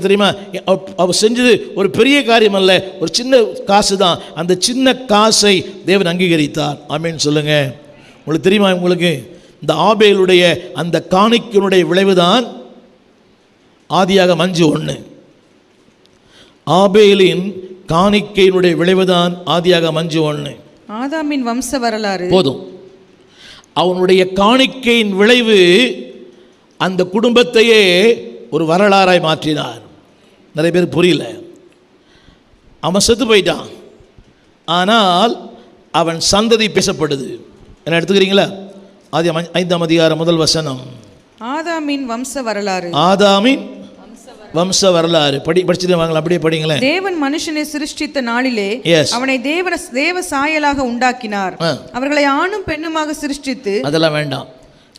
தெரியுமா? அவ- அவ செஞ்சது ஒரு பெரிய காரியம் அல்ல ஒரு சின்ன காசு தான் அந்த சின்ன காசை தேவன் அங்கீகரித்தார். ஆமேன்னு சொல்லுங்க. உங்களுக்கு தெரியுமா உங்களுக்கு? இந்த ஆபேலுடைய அந்த காணிக்கனுடைய விளைவுதான் ஆதியாக மஞ்சு ஒன்று ஆபேலின் காணிக்கையினுடைய விளைவுதான் ஆதியாக மஞ்சு ஒன்று ஆதாமின் வம்ச வரலாறு. போதும். அவனுடைய காணிக்கையின் விளைவு அந்த குடும்பத்தையே ஒரு வரலாறாய் மாற்றினார். நிறைய பேர் புரியல. அவன் செத்து போயிட்டான். ஆனால் அவன் சந்ததி பேசப்படுது. என்ன எடுத்துக்கிறீங்களா? ஆதி ஐந்தாம் அதிகாரம் முதல் வசனம். ஆதாமின் வம்ச வரலாறு. ஆதாமின் வம்ச வரலாறு. படி படிச்சுட்டு வாங்களா அப்படியே படிங்களேன். தேவன் மனுஷனை சிருஷ்டித்த நாளிலே. அவனை தேவன தேவ சாயலாக உண்டாக்கினார். அவர்களை ஆணும் பெண்ணுமாக சிருஷ்டித்து அதெல்லாம் வேண்டாம்.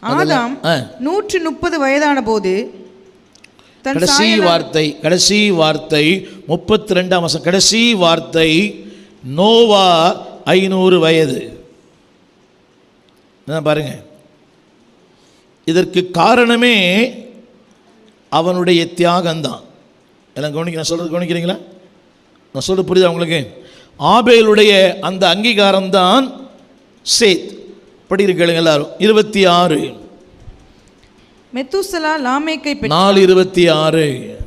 ஆதாம். நூற்று முப்பது வயதான போது கடைசி வார்த்தை கடைசி வார்த்தை முப்பத்தி ரெண்டாம் வருஷம் கடைசி வார்த்தை நோவா ஐநூறு வயது. என்ன பாருங்க. இதற்கு காரணமே அவனுடைய தியாகம்தான். எல்லாம் கவனிக்க நான் சொல்கிறது கவனிக்கிறீங்களா? நான் சொல்றது புரியுதா உங்களுக்கு? ஆபேலுடைய அந்த அங்கீகாரம் தான் சேத். படி கேளுங்க எல்லாரும். இருபத்தி ஆறு. மெத்துசலா லாமேக்கை நாலு இருபத்தி ஆறு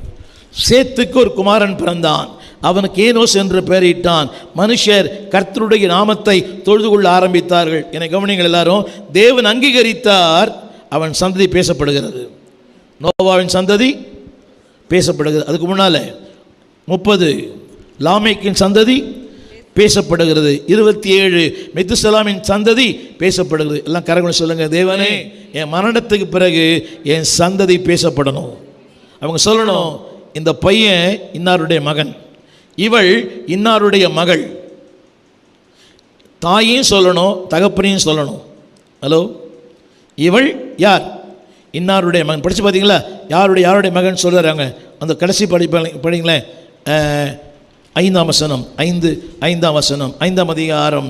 சேத்துக்கு ஒரு குமாரன் பிறந்தான். அவனுக்கு ஏனோஸ் என்று பெயரிட்டான். மனுஷர் கர்த்தருடைய நாமத்தை தொழுது கொள்ள ஆரம்பித்தார்கள். என கவனிங்கள் எல்லாரும். தேவன் அங்கீகரித்தார். அவன் சந்ததி பேசப்படுகிறது. நோவாவின் சந்ததி பேசப்படுகிறது. அதுக்கு முன்னால் முப்பது. லாமேக்கின் சந்ததி பேசப்படுகிறது. இருபத்தி ஏழு மெத்துசலாமின் சந்ததி பேசப்படுகிறது. எல்லாம் கரகுணம் சொல்லுங்க தேவனே என் மரணத்துக்கு பிறகு என் சந்ததி பேசப்படணும். அவங்க சொல்லணும் இந்த பையன் இன்னாருடைய மகன். இவள் இன்னாருடைய மகள். தாயையும் சொல்லணும் தகப்பனையும் சொல்லணும். ஹலோ இவள் யார்? இன்னாருடைய மகன். படித்து பார்த்தீங்களா யாருடைய யாருடைய மகன்? சொல்கிறாங்க அந்த கடைசி படி படிங்களேன். ஐந்தாம் வசனம் ஐந்து ஐந்தாம் வசனம் ஐந்தாம் அதிகாரம்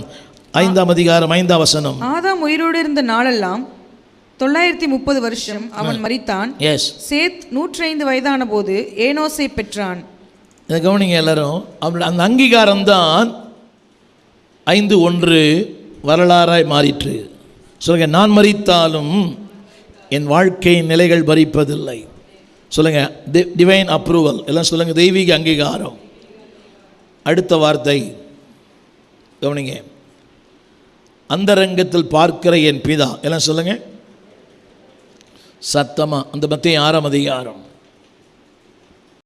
ஐந்தாம் அதிகாரம் ஐந்தாம் வசனம். ஆதாம் உயிரோடு இருந்த நாளெல்லாம் தொள்ளாயிரத்தி முப்பது வருஷம் அவன் மரித்தான். எஸ் சேத் நூற்றைந்து வயதான போது ஏனோசை பெற்றான். இதை கவனிங்க எல்லாரும் அவருடைய அந்த அங்கீகாரம் தான் ஐந்து ஒன்று வரலாறாய் மாறிற்று. சொல்லுங்க நான் மறித்தாலும் என் வாழ்க்கையின் நிலைகள் பறிப்பதில்லை. சொல்லுங்க டிவைன் அப்ரூவல் எல்லாம் சொல்லுங்க தெய்வீக அங்கீகாரம். அடுத்த வார்த்தை. கவனிங்க. அந்தரங்கத்தில் பார்க்கிற என் பிதா. எல்லாம் சொல்லுங்க? சத்தமாக அந்த மத்திய ஆறாம் அதிகாரம்.